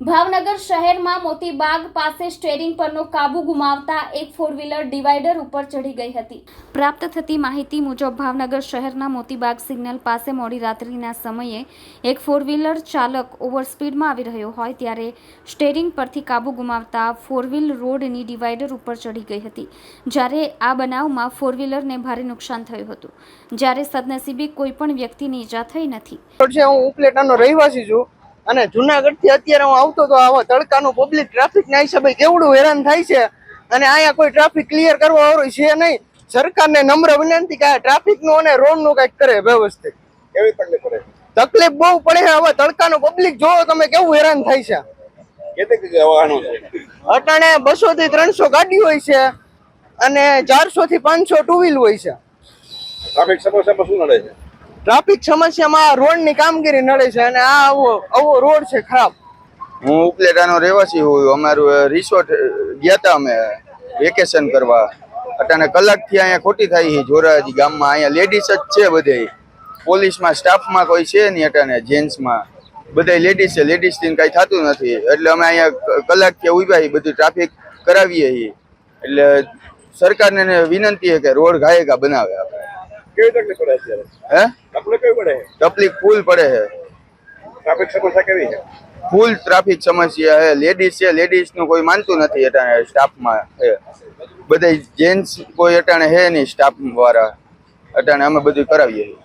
ભાવનગર શહેરમાં મોતીબાગ પાસે સ્ટેરિંગ પરનો કાબુ ગુમાવતા એક ફોર વ્હીલર ડિવાઈડર ઉપર ચડી ગઈ હતી. પ્રાપ્ત થતી માહિતી મુજબ, ભાવનગર શહેરના મોતીબાગ સિગ્નલ પાસે મોડી રાત્રિના સમયે એક ફોર વ્હીલર ચાલક ઓવર સ્પીડમાં આવી રહ્યો હોય ત્યારે સ્ટેરિંગ પરથી કાબુ ગુમાવતા ફોર વ્હીલ રોડની ડિવાઈડર ઉપર ચડી ગઈ હતી. જ્યારે આ બનાવમાં ફોર વ્હીલરને ભારે નુકસાન થયું હતું. જ્યારે સદનસીબે કોઈ પણ વ્યક્તિની ઈજા થઈ નથી. હું રહેવાસી છું અને જુનાગઢથી અત્યારે હું આવતો તો આવો તડકાનું પબ્લિક ટ્રાફિક ના હિસાબે કેવડું હેરાન થાય છે. અને અહીંયા કોઈ ટ્રાફિક ક્લિયર કરવા વાળું છે નહીં. સરકારને નમ્ર વિનંતી કે ટ્રાફિકનું અને રોડનું કંઈક કરે વ્યવસ્થિત. કેવી તકલીફ પડે? તકલીફ બહુ પડે હવે તડકાનું પબ્લિક જોવો તમે કેવું હેરાન થાય છે. અટાણે બસો થી ત્રણસો ગાડી હોય છે અને ચારસો થી પાંચસો ટુ વ્હીલ હોય છે. ટ્રાફિક સમસ્યામાં શું નડે છે? ટ્રાફિક સમસ્યામાં રોડની કામગીરી નડે છે અને આ આવો આવો રોડ છે ખરાબ. હું ઉપલેટાનો રહેવાસી હું અમારું રિસોર્ટ ગયા હતા અમે વેકેશન કરવા. અટાણે કલાકથી અહીંયા ખોટી થાય છે. જોરાજી ગામમાં અહીંયા લેડીઝ જ છે બધે. પોલીસમાં સ્ટાફમાં કોઈ છે નહીં અટાણે જેન્ટ્સમાં બધા લેડીઝ છે. લેડીઝથી કાંઈ થતું નથી. એટલે અમે અહીંયા કલાક કલાકથી ઊભા છીએ, બધું ટ્રાફિક કરાવીએ છીએ. એટલે સરકારને વિનંતી છે કે રોડ ઘાયકા બનાવે આપણે. કેવી તકલીફ પડે અત્યારે? હે? તકલીફ કેવી પડે? તકલીફ ફૂલ પડે છે. ટ્રાફિક સમસ્યા કેવી છે? ફૂલ ટ્રાફિક સમસ્યા છે. લેડીઝ છે લેડીઝનું કોઈ માનતું નથી અટાણે સ્ટાફમાં છે. બધા જેન્ટ્સ કોઈ અટાણે હે નહીં સ્ટાફ વાળા. અટાણે અમે બધું કરાવીએ છીએ.